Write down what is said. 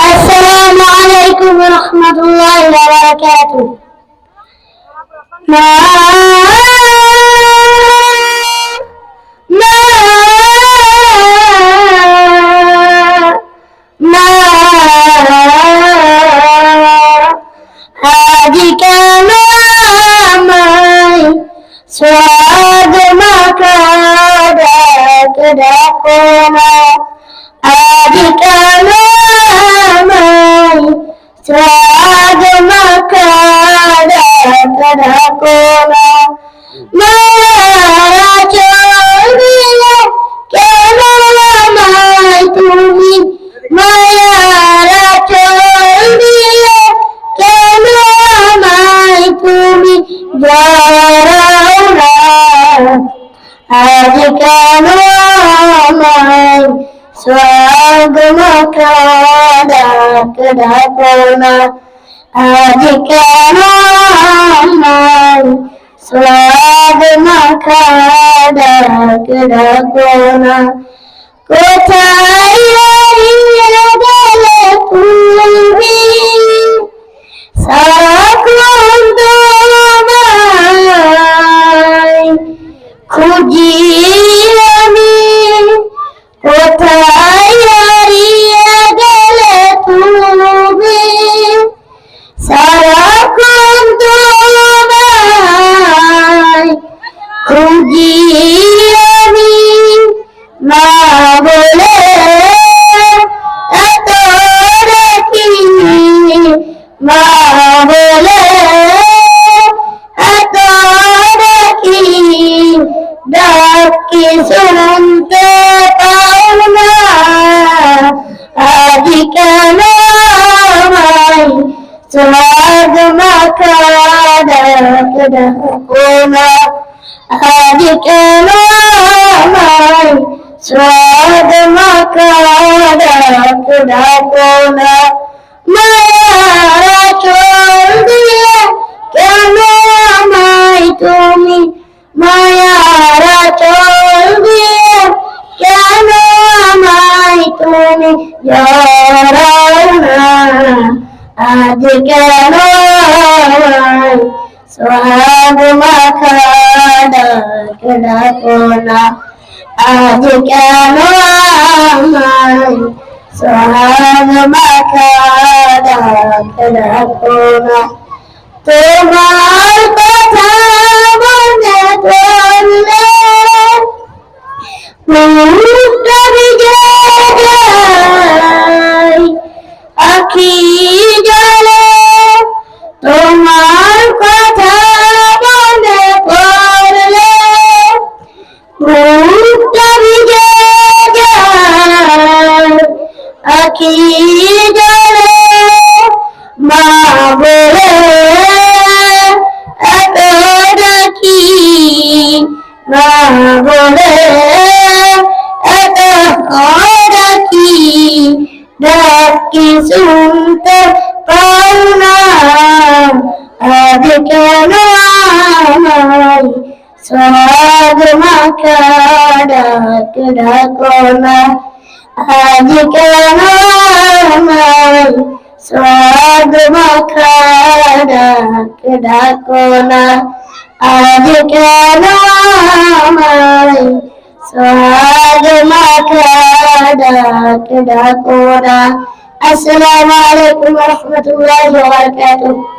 السلام عليكم ورحمة الله وبركاته. ما ما ما هذه كلامي سواد ما كادك دقنا থাকো না মারা চলে কেন আমায় তুমি? মায়ারা চলে কেন আমায় তুমি? জড়াও না। কেন আমায় স্বর্গ মাথা আজ কেন স্বাদ মাখা ডাক ডাকো না কোথায় তুমি সারাক্ষণ খুঁজি বলে এত রাখি ডাকি শুনতে পাও না। আজ কেন স্বাদ মাখা ডাক ডাকো মায়ারা তুমি আজ কেন সোহাগ মাখা ডাক না? আজ কেন সোহাগ মাখা ডাকো না? তোমার আখি জলে মা বলে, এত ডাকি মা বলে, এত ডাকি ডাকি শুনতে পাও না। আমায় স্বাদ মাখা ডাক ডাকো আজ কেন আমায় স্বাদ মাখা ডাক ডাকো না আজ কেন স্বাদ মাখা ডাক ডাকো না আসসালামু আলাইকুম ওয়া রাহমাতুল্লাহি ওয়া